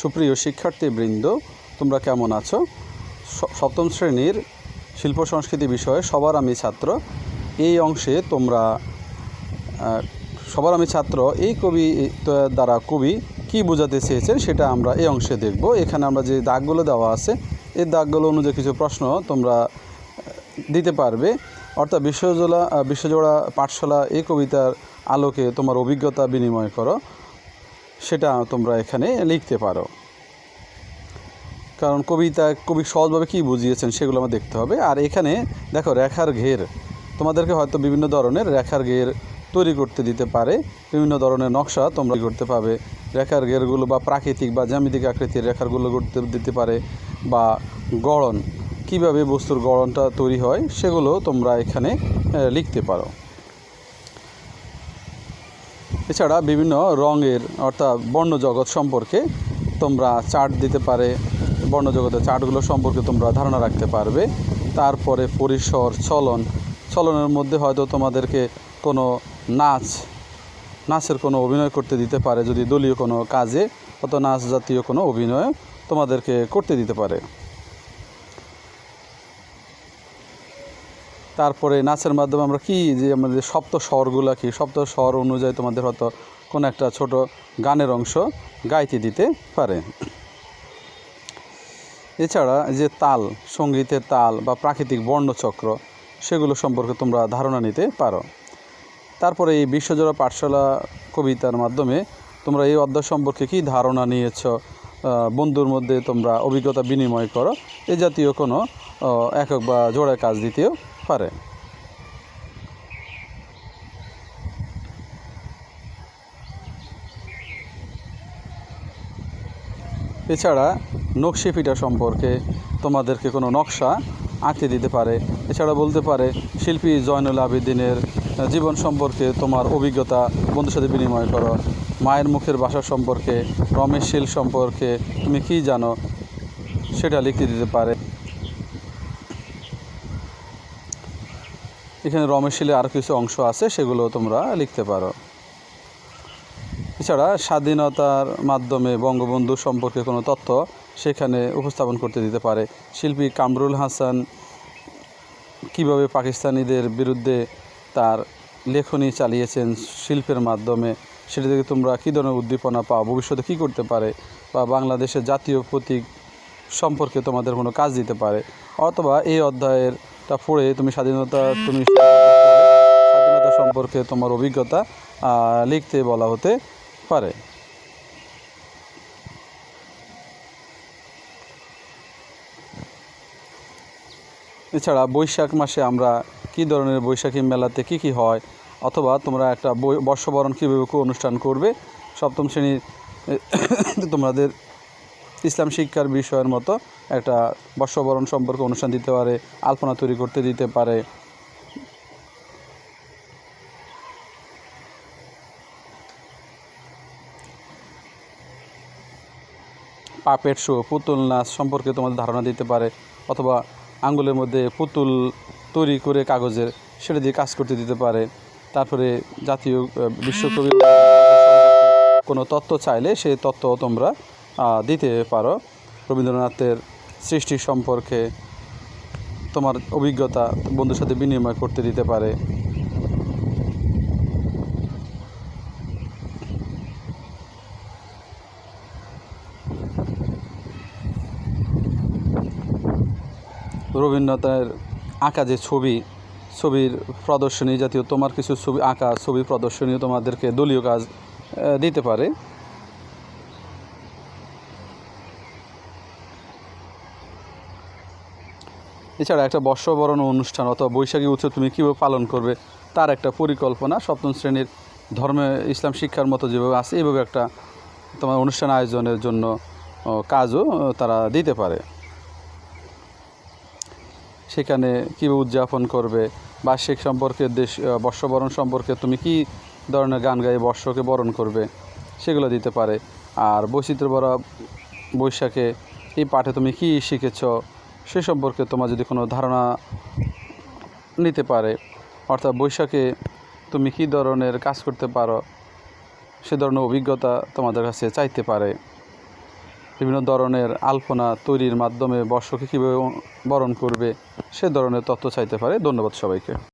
সুপ্রিয় শিক্ষার্থীবৃন্দ তোমরা কেমন আছো? সপ্তম শ্রেণির শিল্প সংস্কৃতি বিষয়ে সবার আমি ছাত্র। এই অংশে তোমরা সবার আমি ছাত্র এই কবি দ্বারা কবি কি বোঝাতে চেয়েছেন সেটা আমরা এই অংশে দেখব। এখানে আমরা যে দাগগুলো দেওয়া আছে এই দাগগুলো অনুযায়ী কিছু প্রশ্ন তোমরা দিতে পারবে। অর্থাৎ বিশ্বজোড়া আহ, বিশ্বজোড়া পাঠশালা এই কবিতার আলোকে তোমার অভিজ্ঞতা বিনিময় করো। সেটা তোমরা এখানে লিখতে পারো। কারণ কবিতা কবি সহজভাবে কী বুঝিয়েছেন সেগুলো আমার দেখতে হবে। আর এখানে দেখো, রেখার ঘের। তোমাদেরকে হয়তো বিভিন্ন ধরনের রেখার ঘের তৈরি করতে দিতে পারে। বিভিন্ন ধরনের নকশা তোমরা করতে পাবে রেখার ঘেরগুলো বা প্রাকৃতিক বা জ্যামিতিক আকৃতির রেখারগুলো করতে দিতে পারে বা গড়ন। কীভাবে বস্তুর গড়নটা তৈরি হয় সেগুলো তোমরা এখানে লিখতে পারো। এছাড়া বিভিন্ন রঙের অর্থাৎ বর্ণজগৎ সম্পর্কে তোমরা চার্ট দিতে পারে, বর্ণজগতের চার্টগুলো সম্পর্কে তোমরা ধারণা রাখতে পারবে। তারপরে পরিসর চলন চলনের মধ্যে হয়তো তোমাদেরকে কোনো নাচ, নাচের কোনো অভিনয় করতে দিতে পারে, যদি দলীয় কোনো কাজে অত নাচ জাতীয় কোনো অভিনয় তোমাদেরকে করতে দিতে পারে। তারপরে নাচের মাধ্যমে আমরা কি যে আমাদের সপ্ত স্বরগুলো কি? সপ্ত স্বর অনুযায়ী তোমাদের হয়তো কোনো একটা ছোট গানের অংশ গাইতে দিতে পারে। এছাড়া যে তাল, সঙ্গীতের তাল বা প্রাকৃতিক বর্ণচক্র, সেগুলো সম্পর্কে তোমরা ধারণা নিতে পারো। তারপরে এই বিশ্বজোড়া পাঠশালা কবিতার মাধ্যমে তোমরা এই অধ্যায় সম্পর্কে কী ধারণা নিয়েছ বন্ধুর মধ্যে তোমরা অভিজ্ঞতা বিনিময় করো, এ জাতীয় কোনো একক বা জোড়ায় কাজ দিতেও পারে। এছাড়া নকশি পিঠা সম্পর্কে তোমাদেরকে কোনো নকশা আঁকতে দিতে পারে। এছাড়া বলতে পারে, শিল্পী জয়নুল আবেদিনের জীবন সম্পর্কে তোমার অভিজ্ঞতা, বন্ধুর সাথে বিনিময় করো। মায়ের মুখের ভাষা সম্পর্কে, রমেশ শিল সম্পর্কে তুমি কী জানো, সেটা লিখতে দিতে পারে। এখানে রমেশ শীলের আরও কিছু অংশ আছে, সেগুলো তোমরা লিখতে পারো। এছাড়া স্বাধীনতার মাধ্যমে বঙ্গবন্ধু সম্পর্কে কোনো তথ্য সেখানে উপস্থাপন করতে দিতে পারে। শিল্পী কামরুল হাসান কীভাবে পাকিস্তানিদের বিরুদ্ধে তার লেখনী চালিয়েছেন শিল্পের মাধ্যমে, সেটা থেকে তোমরা কী ধরনের উদ্দীপনা পাও, ভবিষ্যতে কী করতে পারে, বা বাংলাদেশের জাতীয় প্রতীক সম্পর্কে তোমাদের কোনো কাজ দিতে পারে। অথবা এই অধ্যায়েরটা পড়ে তুমি স্বাধীনতা তুমি স্বাধীনতা সম্পর্কে তোমার অভিজ্ঞতা লিখতে বলা হতে পারে। এছাড়া বৈশাখ মাসে আমরা কী ধরনের বৈশাখী মেলাতে কি কি হয়, অথবা তোমরা একটা বর্ষবরণ কীভাবে অনুষ্ঠান করবে, সপ্তম শ্রেণির তোমাদের ইসলাম শিক্ষার বিষয়ের মতো একটা বর্ষবরণ সম্পর্কে অনুষ্ঠান দিতে পারে, আলপনা তৈরি করতে দিতে পারে। পাপেট শো, পুতুল নাচ সম্পর্কে তোমাদের ধারণা দিতে পারে, অথবা আঙ্গুলের মধ্যে পুতুল তৈরি করে কাগজের সেটা দিয়ে কাজ করতে দিতে পারে। তারপরে জাতীয় বিশ্বকবি কোনো তত্ত্ব চাইলে সেই তত্ত্ব তোমরা দিতে পারো। রবীন্দ্রনাথের সৃষ্টি সম্পর্কে তোমার অভিজ্ঞতা বন্ধুর সাথে বিনিময় করতে দিতে পারে। রবীন্দ্রনাথের আঁকা যে ছবি, ছবির প্রদর্শনী জাতীয় তোমার কিছু ছবি, আঁকা ছবি প্রদর্শনীও তোমাদেরকে দলীয় কাজ দিতে পারে। এছাড়া একটা বর্ষবরণ অনুষ্ঠান অথবা বৈশাখী উৎসব তুমি কীভাবে পালন করবে, তার একটা পরিকল্পনা সপ্তম শ্রেণির ধর্মে ইসলাম শিক্ষার মতো যেভাবে আছে এইভাবে একটা তোমার অনুষ্ঠান আয়োজনের জন্য কাজও তারা দিতে পারে। সেখানে কীভাবে উদযাপন করবে, বার্ষিক সম্পর্কে দেশ বর্ষবরণ সম্পর্কে তুমি কি ধরনের গান গায়ে বর্ষকে বরণ করবে, সেগুলো দিতে পারে। আর বৈচিত্র্য ভরা বৈশাখে এই পাঠে তুমি কি শিখেছ সে সম্পর্কে তোমার যদি কোনো ধারণা নিতে পারে, অর্থাৎ বৈশাখে তুমি কী ধরনের কাজ করতে পারো, সে ধরনের অভিজ্ঞতা তোমাদের কাছে চাইতে পারে। বিভিন্ন ধরনের আলপনা তৈরির মাধ্যমে বর্ষকে কীভাবে বরণ করবে, সে ধরনের তথ্য চাইতে পারে। ধন্যবাদ সবাইকে।